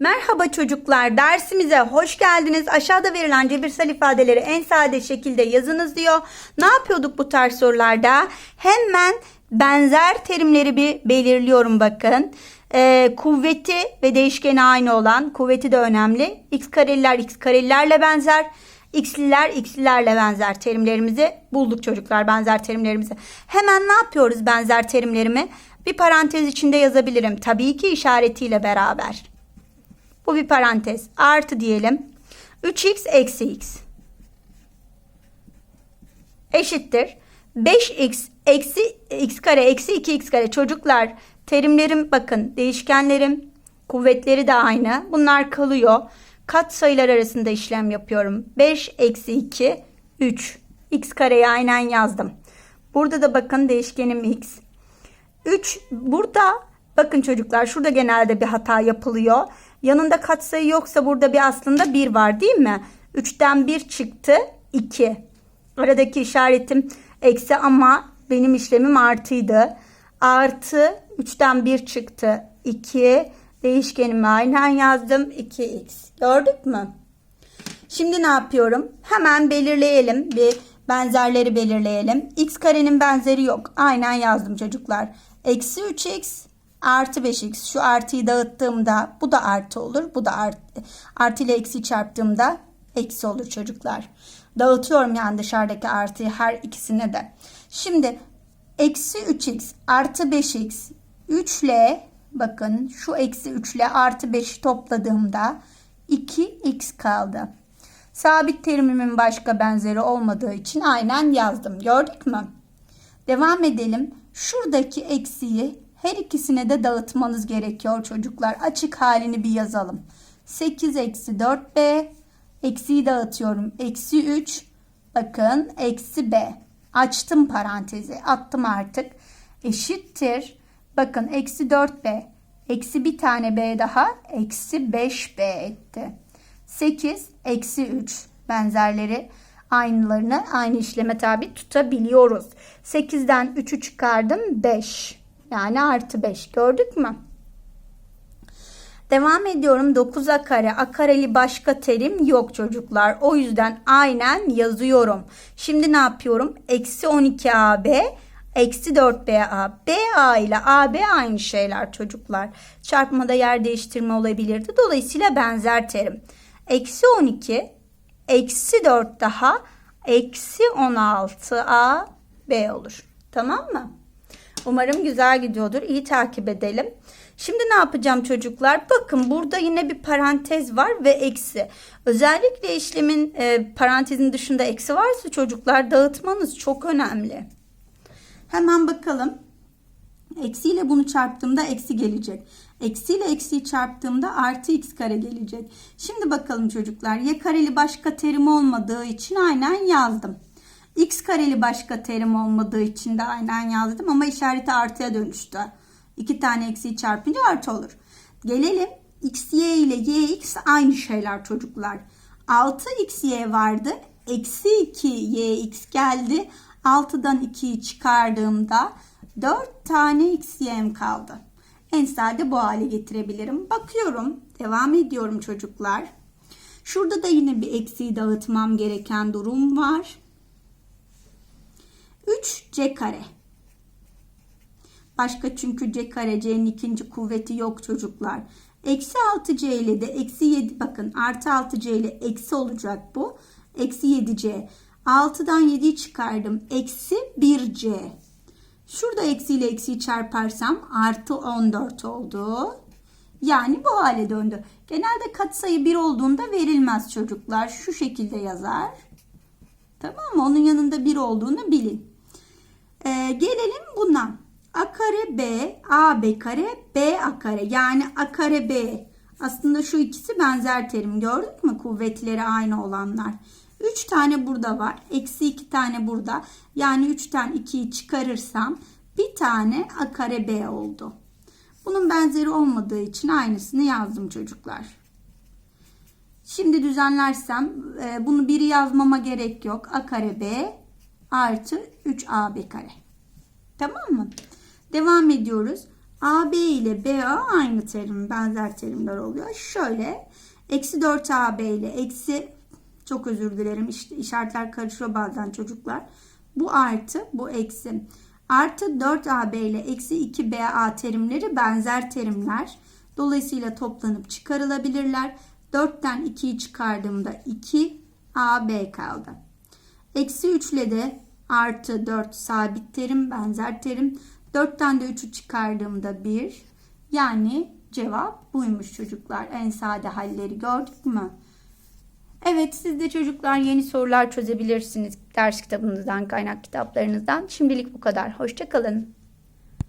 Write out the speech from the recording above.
Merhaba çocuklar, dersimize hoş geldiniz. Aşağıda verilen cebirsel ifadeleri en sade şekilde yazınız diyor. Ne yapıyorduk bu tarz sorularda? Hemen benzer terimleri bir belirliyorum bakın. Ee, kuvveti ve değişkeni aynı olan, kuvveti de önemli. X kareliler x karelilerle benzer. X'liler x'lilerle benzer terimlerimizi bulduk çocuklar benzer terimlerimizi. Hemen ne yapıyoruz benzer terimlerimi? Bir parantez içinde yazabilirim. Tabii ki işaretiyle beraber. Bu bir parantez. Artı diyelim. 3x eksi x. Eşittir. 5x eksi x kare eksi 2x kare. Çocuklar terimlerim bakın değişkenlerim kuvvetleri de aynı. Bunlar kalıyor. Kat sayılar arasında işlem yapıyorum. 5 eksi 2 3. x kareyi aynen yazdım. Burada da bakın değişkenim x. 3 burada bakın çocuklar şurada genelde bir hata yapılıyor. Yanında katsayı yoksa burada bir aslında 1 var değil mi? 3'ten 1 çıktı 2. Aradaki işaretim eksi ama benim işlemim artıydı. Artı 3'ten 1 çıktı 2. Değişkenimi aynen yazdım 2x. Gördük mü? Şimdi ne yapıyorum? Hemen belirleyelim. Bir benzerleri belirleyelim. x karenin benzeri yok. Aynen yazdım çocuklar. Eksi 3x artı 5x. Şu artıyı dağıttığımda bu da artı olur. Bu da artı, artı ile eksi çarptığımda eksi olur çocuklar. Dağıtıyorum yani dışarıdaki artıyı her ikisine de. Şimdi eksi 3x artı 5x 3 ile bakın şu eksi 3 ile artı 5'i topladığımda 2x kaldı. Sabit terimimin başka benzeri olmadığı için aynen yazdım. Gördük mü? Devam edelim. Şuradaki eksiği her ikisine de dağıtmanız gerekiyor çocuklar. Açık halini bir yazalım. 8 eksi 4b. Eksiği dağıtıyorum. Eksi 3. Bakın eksi b. Açtım parantezi. Attım artık. Eşittir. Bakın eksi 4b. Eksi bir tane b daha. Eksi 5b etti. 8 eksi 3 benzerleri aynılarını aynı işleme tabi tutabiliyoruz. 8'den 3'ü çıkardım 5. Yani artı 5 gördük mü? Devam ediyorum 9'a kare. A kareli başka terim yok çocuklar. O yüzden aynen yazıyorum. Şimdi ne yapıyorum? Eksi 12AB Eksi 4BA. BA ile AB aynı şeyler çocuklar. Çarpmada yer değiştirme olabilirdi. Dolayısıyla benzer terim. Eksi 12 eksi 4 daha eksi 16A B olur. Tamam mı? Umarım güzel gidiyordur. İyi takip edelim. Şimdi ne yapacağım çocuklar? Bakın burada yine bir parantez var ve eksi. Özellikle işlemin e, parantezin dışında eksi varsa çocuklar dağıtmanız çok önemli. Hemen bakalım. Eksi ile bunu çarptığımda eksi gelecek. Eksi ile eksiyi çarptığımda artı x kare gelecek. Şimdi bakalım çocuklar. Y kareli başka terim olmadığı için aynen yazdım. X kareli başka terim olmadığı için de aynen yazdım ama işareti artıya dönüştü. İki tane eksiyi çarpınca artı olur. Gelelim x, y ile y, x aynı şeyler çocuklar. 6xy vardı. Eksi 2yx geldi. 6'dan 2'yi çıkardığımda 4 tane xy'm kaldı. En sade bu hale getirebilirim. Bakıyorum. Devam ediyorum çocuklar. Şurada da yine bir eksiği dağıtmam gereken durum var. 3c kare. Başka çünkü c kare c'nin ikinci kuvveti yok çocuklar. Eksi 6c ile de eksi 7 bakın artı 6c ile eksi olacak bu. Eksi 7c. 6'dan 7'yi çıkardım. Eksi 1c. Şurada eksi ile eksiyi çarparsam artı 14 oldu. Yani bu hale döndü. Genelde katsayı 1 olduğunda verilmez çocuklar. Şu şekilde yazar. Tamam mı? Onun yanında 1 olduğunu bilin. Ee, gelelim buna. A kare B, A B kare, B A kare. Yani A kare B. Aslında şu ikisi benzer terim. Gördük mü? Kuvvetleri aynı olanlar. 3 tane burada var. Eksi 2 tane burada. Yani 3'ten 2'yi çıkarırsam bir tane A kare B oldu. Bunun benzeri olmadığı için aynısını yazdım çocuklar. Şimdi düzenlersem e, bunu biri yazmama gerek yok. A kare B artı 3AB kare. Tamam mı? Devam ediyoruz. AB ile BA aynı terim, benzer terimler oluyor. Şöyle eksi 4AB ile eksi çok özür dilerim işaretler karışıyor bazen çocuklar. Bu artı bu eksi. Artı 4AB ile eksi 2BA terimleri benzer terimler. Dolayısıyla toplanıp çıkarılabilirler. 4'ten 2'yi çıkardığımda 2AB kaldı. Eksi 3 ile de artı 4 sabit terim, benzer terim. 4'ten de 3'ü çıkardığımda 1. Yani cevap buymuş çocuklar. En sade halleri gördük mü? Evet siz de çocuklar yeni sorular çözebilirsiniz ders kitabınızdan, kaynak kitaplarınızdan. Şimdilik bu kadar. Hoşçakalın.